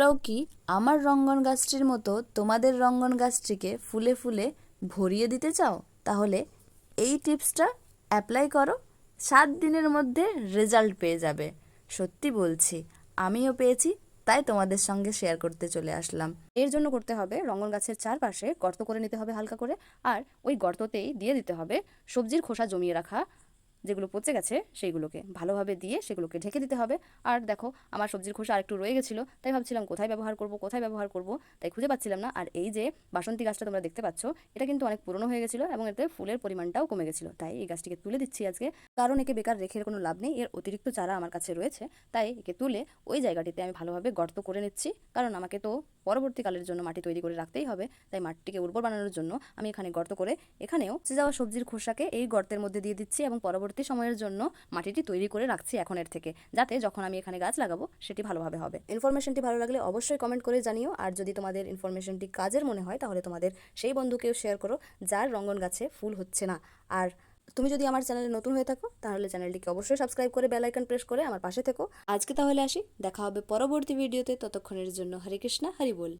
তোমরাও কি আমার রঙ্গন গাছটির মতো তোমাদের রঙ্গন গাছটিকে ফুলে ফুলে ভরিয়ে দিতে চাও? তাহলে এই টিপসটা অ্যাপ্লাই করো। সাত দিনের মধ্যে রেজাল্ট পেয়ে যাবে। সত্যি বলছি, আমিও পেয়েছি, তাই তোমাদের সঙ্গে শেয়ার করতে চলে আসলাম। এর জন্য করতে হবে রঙ্গন গাছের চারপাশে গর্ত করে নিতে হবে হালকা করে, আর ওই গর্ততেই দিয়ে দিতে হবে সবজির খোসা জমিয়ে রাখা যেগুলো পচে গেছে সেইগুলোকে ভালোভাবে দিয়ে সেগুলোকে ঢেকে দিতে হবে। আর দেখো, আমার সবজির খোসা আরেকটু রয়ে গেছিল, তাই ভাবছিলাম কোথায় ব্যবহার করব, কোথায় ব্যবহার করব, তাই খুঁজে পাচ্ছিলাম না। আর এই যে বাসন্তী গাছটা তোমরা দেখতে পাচ্ছ, এটা কিন্তু অনেক পুরনো হয়ে গেছিল এবং এতে ফুলের পরিমাণটাও কমে গেছিল, তাই এই গাছটিকে তুলে দিচ্ছি আজকে। কারণ একে বেকার রেখে কোনো লাভ নেই, এর অতিরিক্ত চারা আমার কাছে রয়েছে, তাই একে তুলে ওই জায়গাটিতে আমি ভালোভাবে গর্ত করে নিচ্ছি। কারণ আমাকে তো পরবর্তীকালের জন্য মাটি তৈরি করে রাখতেই হবে। তাই মাটিটিকে উর্বর বানানোর জন্য আমি এখানে গর্ত করে এখানেও পচে যাওয়া সবজির খোসাকে এই গর্তের মধ্যে দিয়ে দিচ্ছি এবং পরবর্তী সময়ের জন্য মাটিটি তৈরি করে রাখছি এখনের থেকে, যাতে যখন আমি এখানে গাছ লাগাবো সেটি ভালোভাবে হবে। ইনফরমেশনটি ভালো লাগলে অবশ্যই কমেন্ট করে জানিও। আর যদি তোমাদের ইনফরমেশনটি কাজের মনে হয়, তাহলে তোমাদের সেই বন্ধুকেও শেয়ার করো, যার রঙ্গন গাছে ফুল হচ্ছে না। আর তুমি যদি আমার চ্যানেলে নতুন হয়ে থাকো, তাহলে চ্যানেলটিকে অবশ্যই সাবস্ক্রাইব করে বেল আইকন প্রেস করে আমার পাশে থেকো। আজকে তাহলে আসি, দেখা হবে পরবর্তী ভিডিওতে ততক্ষণের জন্য হরে কৃষ্ণা, হরি বল।